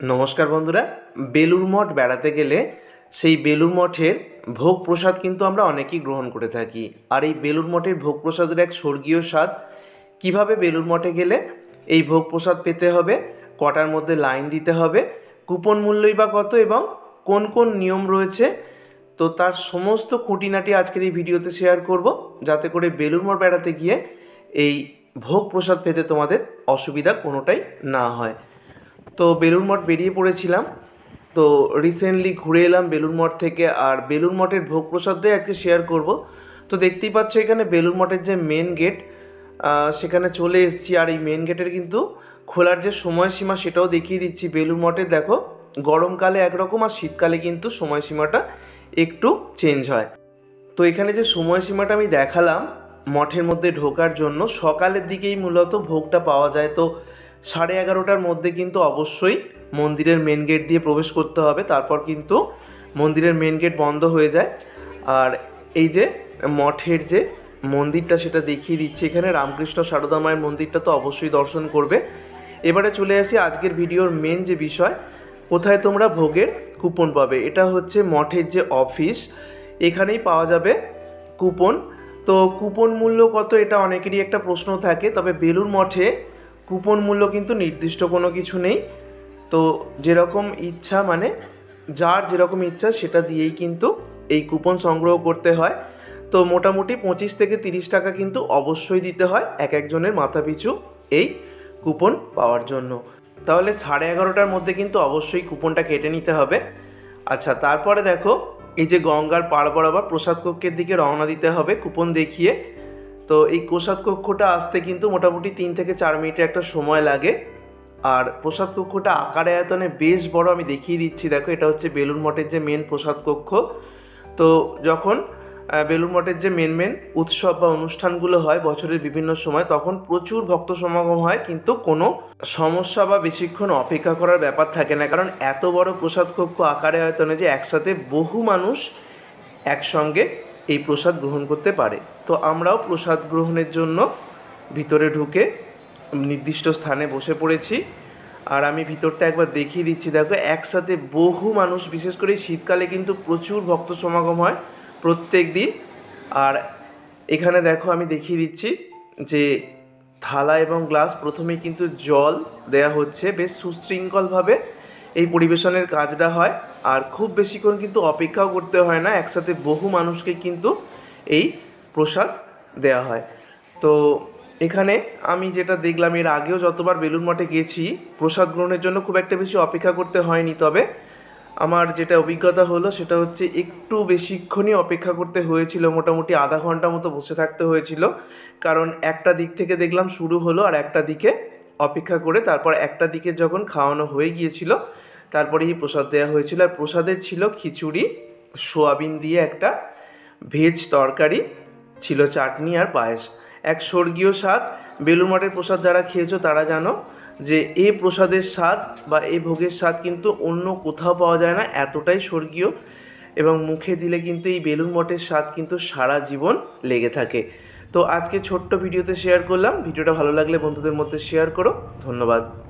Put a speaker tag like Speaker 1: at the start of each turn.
Speaker 1: নমস্কার বন্ধুরা বেলুর মঠ বেড়াতে গেলে সেই বেলুর মঠের ভোগ প্রসাদ কিন্তু আমরা অনেকেই গ্রহণ করে থাকি। আর এই বেলুর মঠের ভোগ প্রসাদের এক স্বর্গীয় স্বাদ, কীভাবে বেলুর মঠে গেলে এই ভোগ প্রসাদ পেতে হবে, কটার মধ্যে লাইন দিতে হবে, কুপন মূল্যই বা কত এবং কোন কোন নিয়ম রয়েছে, তো তার সমস্ত খুঁটিনাটি আজকের এই ভিডিওতে শেয়ার করব, যাতে করে বেলুর মঠ বেড়াতে গিয়ে এই ভোগ প্রসাদ পেতে তোমাদের অসুবিধা কোনোটাই না হয়। তো বেলুর মঠ বেরিয়ে পড়েছিলাম। তো রিসেন্টলি ঘুরে এলাম বেলুর মঠ থেকে আর বেলুর মঠের ভোগ প্রসাদটাই আজকে শেয়ার করব। তো দেখতেই পাচ্ছ এখানে বেলুর মঠের যে মেন গেট সেখানে চলে এসেছি আর এই মেন গেটের কিন্তু খোলার যে সময়সীমা সেটাও দেখিয়ে দিচ্ছি বেলুর মঠে। দেখো, গরমকালে একরকম আর শীতকালে কিন্তু সময়সীমাটা একটু চেঞ্জ হয়। তো এখানে যে সময়সীমাটা আমি দেখালাম মঠের মধ্যে ঢোকার জন্য, সকালের দিকেই মূলত ভোগটা পাওয়া যায়। তো সাড়ে এগারোটার মধ্যে কিন্তু অবশ্যই মন্দিরের মেন গেট দিয়ে প্রবেশ করতে হবে। তারপর কিন্তু মন্দিরের মেন গেট বন্ধ হয়ে যায়। আর এই যে মঠের যে মন্দিরটা সেটা দেখিয়ে দিচ্ছে এখানে। রামকৃষ্ণ সারদা মায়ের মন্দিরটা তো অবশ্যই দর্শন করবে। এবারে চলে আসি আজকের ভিডিওর মেন যে বিষয়, কোথায় তোমরা ভোগের কুপন পাবে? এটা হচ্ছে মঠের যে অফিস এখানেই পাওয়া যাবে কুপন তো কুপন মূল্য কত এটা অনেকেরই একটা প্রশ্ন থাকে। তবে বেলুর মঠে কুপন মূল্য কিন্তু নির্দিষ্ট কোনো কিছু নেই। তো যেরকম ইচ্ছা মানে যার যেরকম ইচ্ছা সেটা দিয়েই কিন্তু এই কুপন সংগ্রহ করতে হয়। তো মোটামুটি পঁচিশ থেকে তিরিশ টাকা কিন্তু অবশ্যই দিতে হয় এক একজনের মাথা পিছু এই কুপন পাওয়ার জন্য। তাহলে সাড়ে এগারোটার মধ্যে কিন্তু অবশ্যই কুপনটা কেটে নিতে হবে। আচ্ছা তারপরে দেখো, এই যে গঙ্গার পাড় বরাবর প্রসাদ কক্ষের দিকে রওনা দিতে হবে। কুপন দেখিয়ে তো এই প্রসাদ কক্ষটা আসতে কিন্তু মোটামুটি তিন থেকে চার মিনিটের একটা সময় লাগে। আর প্রসাদ কক্ষটা আকারে আয়তনে বেশ বড় আমি দেখিয়ে দিচ্ছি। দেখো, এটা হচ্ছে বেলুন মঠের যে মেন প্রসাদ কক্ষ। তো যখন বেলুন মঠের যে মেন মেন উৎসব বা অনুষ্ঠানগুলো হয় বছরের বিভিন্ন সময়, তখন প্রচুর ভক্ত সমাগম হয়। কিন্তু কোনো সমস্যা বা বেশিক্ষণ অপেক্ষা করার ব্যাপার থাকে না। কারণ এত বড় প্রসাদ কক্ষ আকারে আয়তনে যে একসাথে বহু মানুষ একসঙ্গে এই প্রসাদ গ্রহণ করতে পারে। তো আমরাও প্রসাদ গ্রহণের জন্য ভিতরে ঢুকে নির্দিষ্ট স্থানে বসে পড়েছি। আর আমি ভিতরটা একবার দেখিয়ে দিচ্ছি। দেখো, একসাথে বহু মানুষ, বিশেষ করে শীতকালে কিন্তু প্রচুর ভক্ত সমাগম হয় প্রত্যেক দিন। আর এখানে দেখো, আমি দেখিয়ে দিচ্ছি যে থালা এবং গ্লাস প্রথমে কিন্তু জল দেয়া হচ্ছে। বেশ সুশৃঙ্খলভাবে এই পরিবেশনের কাজটা হয়। আর খুব বেশিক্ষণ কিন্তু অপেক্ষাও করতে হয় না, একসাথে বহু মানুষকে কিন্তু এই প্রসাদ দেয়া হয়। তো এখানে আমি যেটা দেখলাম, এর আগেও যতবার বেলুর মঠে গেছি, প্রসাদ গ্রহণের জন্য খুব একটা বেশি অপেক্ষা করতে হয়নি। তবে আমার যেটা অভিজ্ঞতা হলো, সেটা হচ্ছে একটু বেশিক্ষণই অপেক্ষা করতে হয়েছিল, মোটামুটি আধা ঘণ্টা মতো বসে থাকতে হয়েছিল। কারণ একটা দিক থেকে দেখলাম শুরু হলো আর একটা দিকে অপেক্ষা করে, তারপর একটা দিকে যখন খাওয়ানো হয়ে গিয়েছিল তারপরেই প্রসাদ দেওয়া হয়েছিল। আর প্রসাদে ছিল খিচুড়ি, সোয়াবিন দিয়ে একটা ভেজ তরকারি, ছিল চাটনি আর পায়েস। এক স্বর্গীয় স্বাদ। বেলুর মঠের প্রসাদ যারা খেয়েছো তারা জানো যে এ প্রসাদের স্বাদ বা এই ভোগের স্বাদ কিন্তু অন্য কোথাও পাওয়া যায় না, এতটাই স্বর্গীয়। এবং মুখে দিলে কিন্তু এই বেলুর মঠের স্বাদ কিন্তু সারা জীবন লেগে থাকে। তো আজকে ছোট্ট ভিডিওতে শেয়ার করলাম। ভিডিওটা ভালো লাগলে বন্ধুদের মধ্যে শেয়ার করো। ধন্যবাদ।